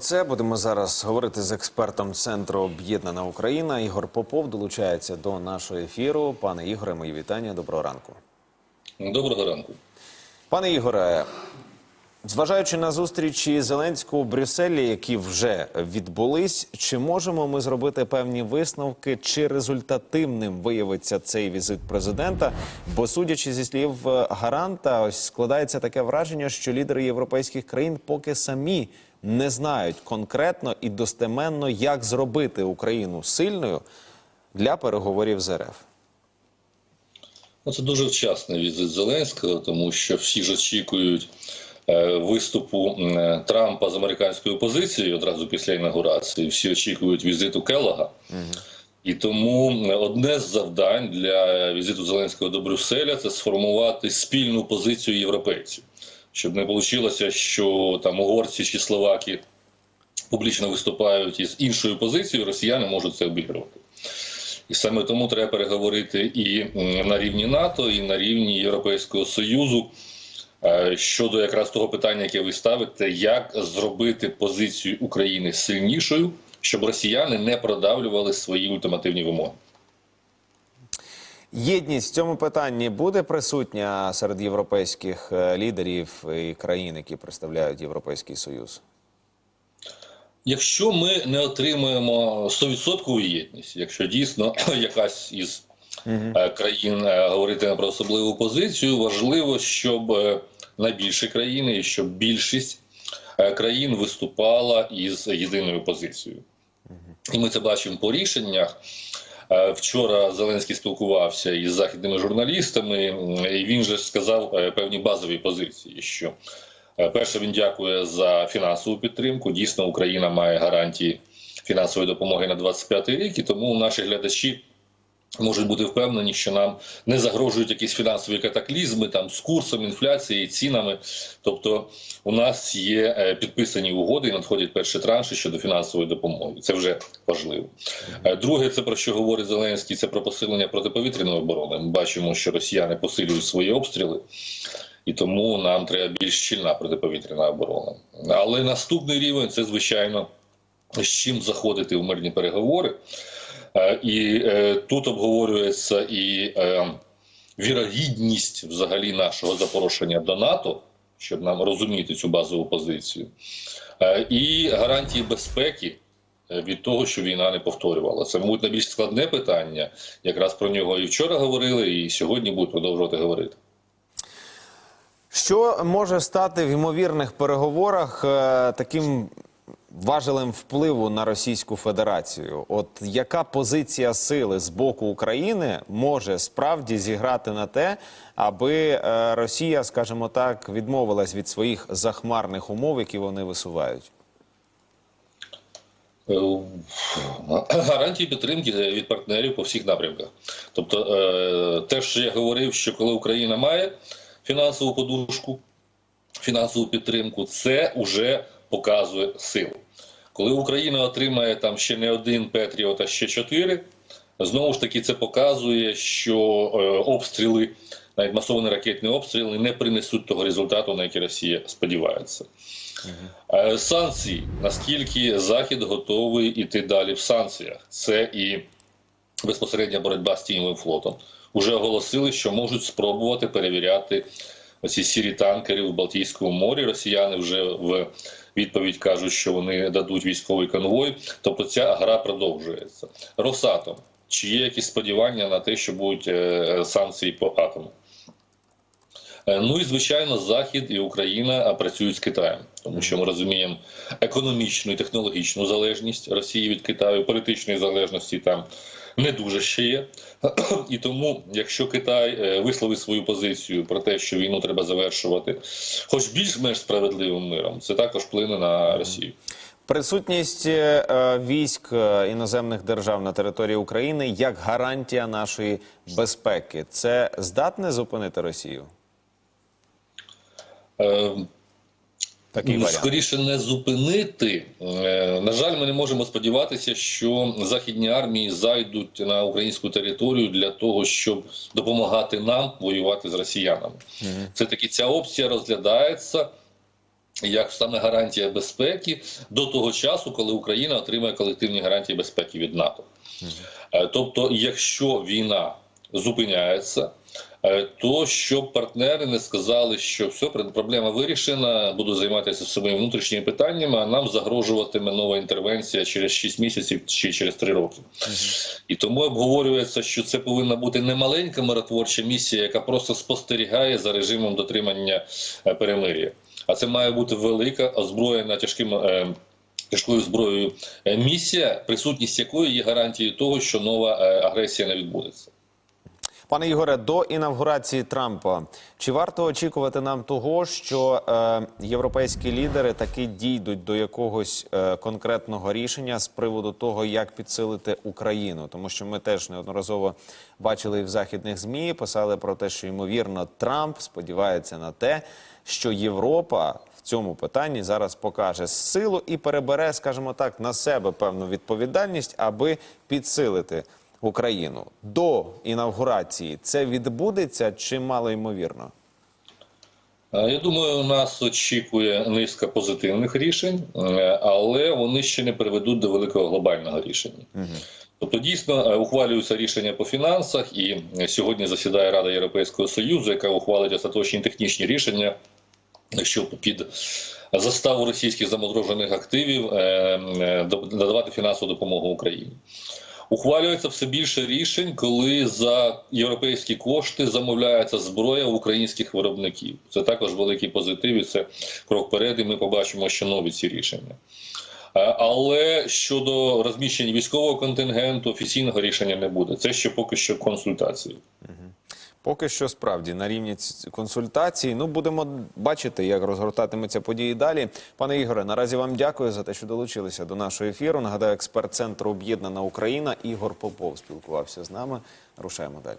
Це будемо зараз говорити з експертом центру Об'єднана Україна. Ігор Попов долучається до нашого ефіру. Пане Ігоре, мої вітання. Доброго ранку. Доброго ранку. Пане Ігоре, зважаючи на зустрічі Зеленського у Брюсселі, які вже відбулись, чи можемо ми зробити певні висновки, чи результативним виявиться цей візит президента? Бо, судячи зі слів е, гаранта, ось складається таке враження, що лідери європейських країн поки самі не знають конкретно і достеменно, як зробити Україну сильною для переговорів з РФ. Ну, Це дуже вчасний візит Зеленського, тому що всі ж очікують виступу Трампа з американською опозицією одразу після інаугурації. Всі очікують візиту Келлога. І тому одне з завдань для візиту Зеленського до Брюсселя це сформувати спільну позицію європейців, щоб не вийшло, що там угорці чи словаки публічно виступають із іншою позицією, росіяни можуть це обігрувати. І саме тому треба переговорити і на рівні НАТО, і на рівні Європейського Союзу е, щодо якраз того питання, яке ви ставите, як зробити позицію України сильнішою, щоб росіяни не продавлювали свої ультимативні вимоги. Єдність в цьому питанні буде присутня серед європейських е, лідерів і країн, які представляють Європейський Союз. Якщо ми не отримаємо 100% єдність, якщо дійсно якась із е, країн е, говоритиме про особливу позицію, важливо, щоб е, найбільші країни і щоб більшість е, країн виступала із єдиною позицією. І ми це бачимо по рішеннях. Е, Вчора Зеленський спілкувався із західними журналістами, і він же сказав е, певні базові позиції, що Е, Перше, він дякує за фінансову підтримку. Дійсно, Україна має гарантії фінансової допомоги на 25 рік, і тому наші глядачі можуть бути впевнені, що нам не загрожують якісь фінансові катаклізми там з курсом, інфляцією, цінами. Тобто, у нас є е, підписані угоди і надходять перші транші щодо фінансової допомоги. Це вже важливо. Е, Друге, це про що говорить Зеленський, це про посилення протиповітряної оборони. Ми бачимо, що росіяни посилюють свої обстріли і тому нам треба більш щільна протиповітряна оборона. Але наступний рівень це звичайно з чим заходити в мирні переговори. Е, І е, тут обговорюється і е, вірогідність взагалі нашого запрошення до НАТО, щоб нам розуміти цю базову позицію, і гарантії безпеки. Від того, що війна не повторювалася. Це, мабуть, найбільш складне питання. Якраз про нього і вчора говорили, і сьогодні будуть продовжувати говорити. Що може стати в ймовірних переговорах таким важелем впливу на Російську Федерацію? От яка позиція сили з боку України може справді зіграти на те, аби е, Росія, скажімо так, відмовилась від своїх захмарних умов, які вони висувають? Е, Гарантії підтримки від партнерів по всіх напрямках. Тобто, е, те, що я говорив, що коли Україна має фінансову подушку, фінансову підтримку, це вже показує силу. Коли Україна отримає там ще не один Петріот, а ще чотири, знову ж таки це показує, що е, обстріли, навіть масовані ракетні обстріли, не принесуть того результату, на який Росія сподівається. Е, Санкції, наскільки Захід готовий іти далі в санкціях, це і безпосередня боротьба з тіньовим флотом. Уже оголосили, що можуть спробувати перевіряти оці сірі танкери в Балтійському морі. Росіяни вже в відповідь кажуть, що вони дадуть військовий конвой. Тобто ця гра продовжується. Росатом. Чи є якісь сподівання на те, що будуть е, санкції по атому? Е, Ну і звичайно, Захід і Україна працюють з Китаєм, тому що ми розуміємо економічну і технологічну залежність Росії від Китаю, політичної залежності там не дуже ще є. І тому, якщо Китай е, висловить свою позицію про те, що війну треба завершувати, хоч більш-менш справедливим миром, це також вплине на Росію. Присутність е, е, військ іноземних держав на території України як гарантія нашої безпеки, це здатне зупинити Росію? Е, Такий Ну, варіант. Скоріше не зупинити. Е, На жаль, ми не можемо сподіватися, що західні армії зайдуть на українську територію для того, щоб допомагати нам воювати з росіянами. Це таки ця опція розглядається. як саме гарантія безпеки до того часу, коли Україна отримає колективні гарантії безпеки від НАТО. Е, Тобто, якщо війна зупиняється, е, то щоб партнери не сказали, що все, проблема вирішена, буду займатися своїми внутрішніми питаннями, а нам загрожуватиме нова інтервенція через 6 місяців чи через 3 роки. І тому обговорюється, що це повинна бути не маленька миротворча місія, яка просто спостерігає за режимом дотримання е, перемир'я. А це має бути велика озброєна тяжким. е, Тяжкою зброєю місія, присутність якої є гарантією того, що нова агресія не відбудеться. Пане Ігоре, до інавгурації Трампа чи варто очікувати нам того, що е, європейські лідери таки дійдуть до якогось е, конкретного рішення з приводу того, як підсилити Україну? Тому що ми теж неодноразово бачили в західних змі, писали про те, що ймовірно Трамп сподівається на те, що Європа цьому питанні зараз покаже силу і перебере, скажімо так, на себе певну відповідальність, аби підсилити. Україну до інавгурації це відбудеться чи мало ймовірно? Е, Я думаю, нас очікує низка позитивних рішень, е, але вони ще не приведуть до великого глобального рішення. Тобто, дійсно е, ухвалюються рішення по фінансах, і сьогодні засідає Рада Європейського Союзу, яка ухвалить остаточні технічні рішення, щоб під заставу російських заморожених активів надавати фінансову допомогу Україні. Ухвалюється все більше рішень, коли за європейські кошти замовляється зброя українських виробників. Це також великий позитив, і це крок вперед, і ми побачимо ще нові ці рішення. Але щодо розміщення військового контингенту, офіційного рішення не буде. Це ще поки що консультації. Поки що справді на рівні консультації. Ну будемо бачити, як розгортатимуться події далі. Пане Ігоре, наразі вам дякую за те, що долучилися до нашого ефіру. Нагадаю, експерт центру Об'єднана Україна Ігор Попов спілкувався з нами. Рушаємо далі.